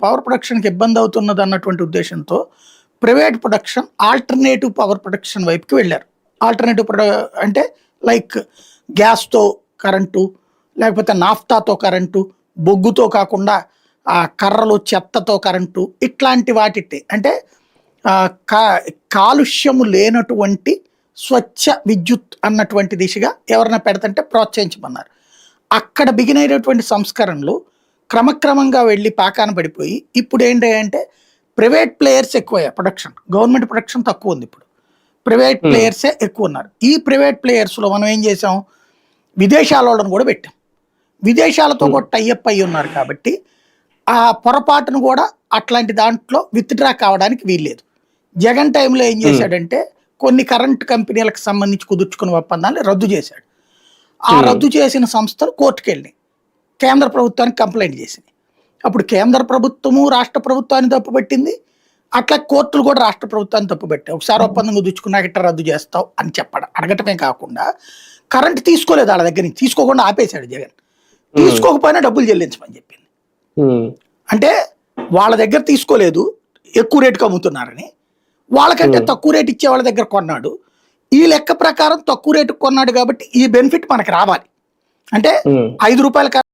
Power ప్రొడక్షన్కి ఇబ్బంది అవుతున్నది అన్నటువంటి ఉద్దేశంతో private production alternative power production వైపుకి వెళ్ళారు. ఆల్టర్నేటివ్ ప్రొడ అంటే లైక్ గ్యాస్తో కరెంటు లేకపోతే నాఫ్తాతో కరెంటు బొగ్గుతో కాకుండా ఆ కర్రలు చెత్తతో కరెంటు ఇట్లాంటి వాటి అంటే కా కాలుష్యము లేనటువంటి స్వచ్ఛ విద్యుత్ అన్నటువంటి దిశగా ఎవరైనా పెడతంటే ప్రోత్సహించమన్నారు. అక్కడ బిగినైనటువంటి సంస్కరణలు క్రమక్రమంగా వెళ్ళి పాకాన పడిపోయి ఇప్పుడు ఏంటి అంటే ప్రైవేట్ ప్లేయర్స్ ఎక్కువ ప్రొడక్షన్. గవర్నమెంట్ ప్రొడక్షన్ తక్కువ ఉంది ఇప్పుడు. Private Hmm. ప్లేయర్సే ఎక్కువ ఉన్నారు ఈ ప్రైవేట్ ప్లేయర్స్లో మనం ఏం చేసాం? విదేశాల వాళ్ళని కూడా పెట్టాం. విదేశాలతో Hmm. కూడా టైఅప్ అయి ఉన్నారు కాబట్టి ఆ పొరపాటును కూడా అట్లాంటి దాంట్లో విత్డ్రా కావడానికి వీల్లేదు. జగన్ టైంలో ఏం చేశాడంటే కొన్ని కరెంట్ కంపెనీలకు సంబంధించి కుదుర్చుకున్న ఒప్పందాన్ని రద్దు చేశాడు. ఆ Hmm. రద్దు చేసిన సంస్థలు కోర్టుకు వెళ్ళినాయి కేంద్ర ప్రభుత్వానికి కంప్లైంట్ చేసినాయి అప్పుడు కేంద్ర ప్రభుత్వము రాష్ట్ర ప్రభుత్వాన్ని తప్పుపట్టింది. అట్లా కోర్టులు కూడా రాష్ట్ర ప్రభుత్వాన్ని తప్పుపట్టాయి. ఒకసారి ఒప్పందం కుదుర్చుకున్నాక ఇట్లా రద్దు చేస్తావు అని చెప్పడం. అడగటమే కాకుండా కరెంట్ తీసుకోలేదు వాళ్ళ దగ్గర నుంచి. తీసుకోకుండా ఆపేశాడు జగన్. తీసుకోకపోయినా డబ్బులు చెల్లించమని చెప్పింది. అంటే వాళ్ళ దగ్గర తీసుకోలేదు. ఎక్కువ రేటుకి అమ్ముతున్నారని. వాళ్ళకంటే. తక్కువ రేటు ఇచ్చే వాళ్ళ దగ్గర కొన్నాడు. ఈ లెక్క ప్రకారం తక్కువ రేటుకి కొన్నాడు కాబట్టి ఈ బెనిఫిట్ మనకి రావాలి. అంటే. ఐదు రూపాయల